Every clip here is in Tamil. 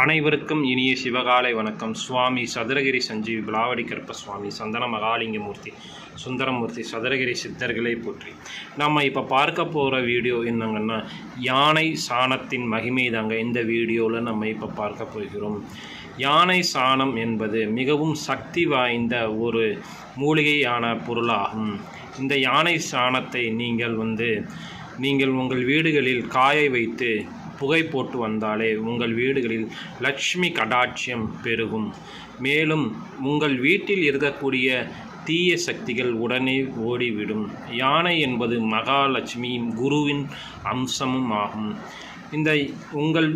அனைவருக்கும் இனிய சிவகாலை வணக்கம். சுவாமி சதுரகிரி சஞ்சீவி பிளாவடி கற்ப சுவாமி சந்தன மகாலிங்கமூர்த்தி சுந்தரமூர்த்தி சதுரகிரி சித்தர்களை போற்றி. நம்ம இப்போ பார்க்க போகிற வீடியோ என்னங்கன்னா யானை சாணத்தின் மகிமை தாங்க இந்த வீடியோவில் நம்ம இப்போ பார்க்க போகிறோம். யானை சாணம் என்பது மிகவும் சக்தி வாய்ந்த ஒரு மூலிகையான பொருளாகும். இந்த யானை சாணத்தை நீங்கள் வந்து நீங்கள் உங்கள் வீடுகளில் காய வைத்து புகை போட்டு வந்தாலே உங்கள் வீடுகளில் லட்சுமி கடாட்சியம் பெருகும். மேலும் உங்கள் வீட்டில் இருக்கக்கூடிய தீய சக்திகள் உடனே ஓடிவிடும். யானை என்பது மகாலட்சுமியும் குருவின் அம்சமும் ஆகும். இந்த உங்கள்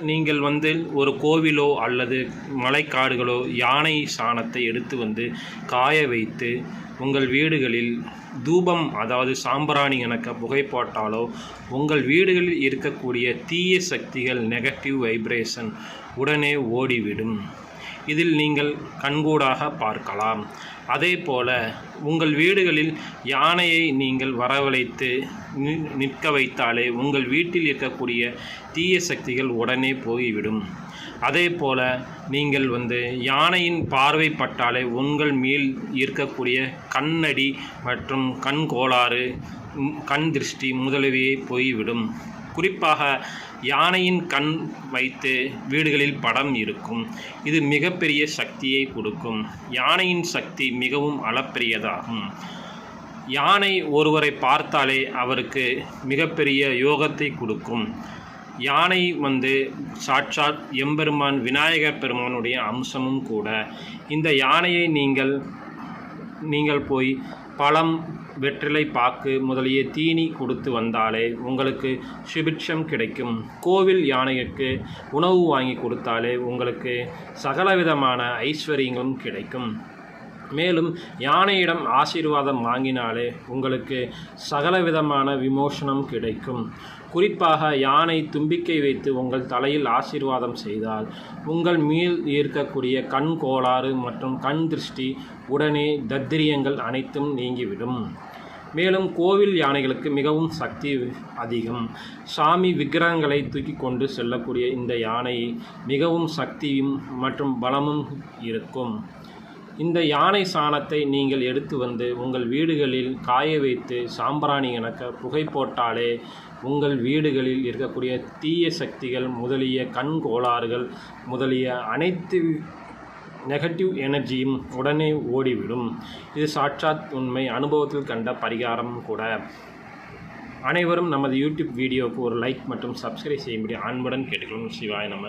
நீங்கள் வந்து ஒரு கோவிலோ அல்லது மலைக்காடுகளோ யானை சாணத்தை எடுத்து வந்து காய வைத்து உங்கள் வீடுகளில் தூபம் அதாவது சாம்பிராணி கணக்க புகைப்பாட்டாலோ உங்கள் வீடுகளில் இருக்கக்கூடிய தீய சக்திகள் நெகட்டிவ் வைப்ரேஷன் உடனே ஓடிவிடும். இதில் நீங்கள் கண்கூடாக பார்க்கலாம். அதே போல உங்கள் வீடுகளில் யானையை நீங்கள் வரவழைத்து நிற்க வைத்தாலே உங்கள் வீட்டில் இருக்கக்கூடிய தீய சக்திகள் உடனே போய்விடும். அதே போல நீங்கள் வந்து யானையின் பார்வைப்பட்டாலே உங்கள் மேல் இருக்கக்கூடிய கண்ணடி மற்றும் கண் கோளாறு கண் திருஷ்டி முதலியவையே போய்விடும். குறிப்பாக யானையின் கண் வைத்து வீடுகளில் படம் இருக்கும். இது மிகப்பெரிய சக்தியை கொடுக்கும். யானையின் சக்தி மிகவும் அளப்பெரியதாகும். யானை ஒருவரை பார்த்தாலே அவருக்கு மிகப்பெரிய யோகத்தை கொடுக்கும். யானை வந்து சாட்சாத் எம்பெருமான் விநாயகர் பெருமானுடைய அம்சமும் கூட. இந்த யானையை நீங்கள் நீங்கள் போய் பழம் வெற்றிலை பாக்கு முதலிய தீனி கொடுத்து வந்தாலே உங்களுக்கு சுபிட்சம் கிடைக்கும். கோவில் யானைக்கு உணவு வாங்கி கொடுத்தாலே உங்களுக்கு சகலவிதமான ஐஸ்வர்யங்களும் கிடைக்கும். மேலும் யானையிடம் ஆசீர்வாதம் வாங்கினாலே உங்களுக்கு சகலவிதமான விமோசனம் கிடைக்கும். குறிப்பாக யானை தும்பிக்கை வைத்து உங்கள் தலையில் ஆசீர்வாதம் செய்தால் உங்கள் மீள் இருக்கக்கூடிய கண் கோளாறு மற்றும் கண் திருஷ்டி உடனே தத்திரியங்கள் அனைத்தும் நீங்கிவிடும். மேலும் கோவில் யானைகளுக்கு மிகவும் சக்தி அதிகம். சாமி விக்கிரகங்களை தூக்கி கொண்டு செல்லக்கூடிய இந்த யானை மிகவும் சக்தியும் மற்றும் பலமும் இருக்கும். இந்த யானை சாணத்தை நீங்கள் எடுத்து வந்து உங்கள் வீடுகளில் காய வைத்து சாம்பிராணி இணக்க புகை போட்டாலே உங்கள் வீடுகளில் இருக்கக்கூடிய தீய சக்திகள் முதலிய கண் கோளாறுகள் முதலிய அனைத்து நெகட்டிவ் எனர்ஜியும் உடனே ஓடிவிடும். இது சாட்சாத் உண்மை அனுபவத்தில் கண்ட பரிகாரம் கூட. அனைவரும் நமது யூடியூப் வீடியோவுக்கு ஒரு லைக் மற்றும் சப்ஸ்கிரைப் செய்யும்படி அன்புடன் கேட்டுக்கொள்ளும் சிவாய் நம்ம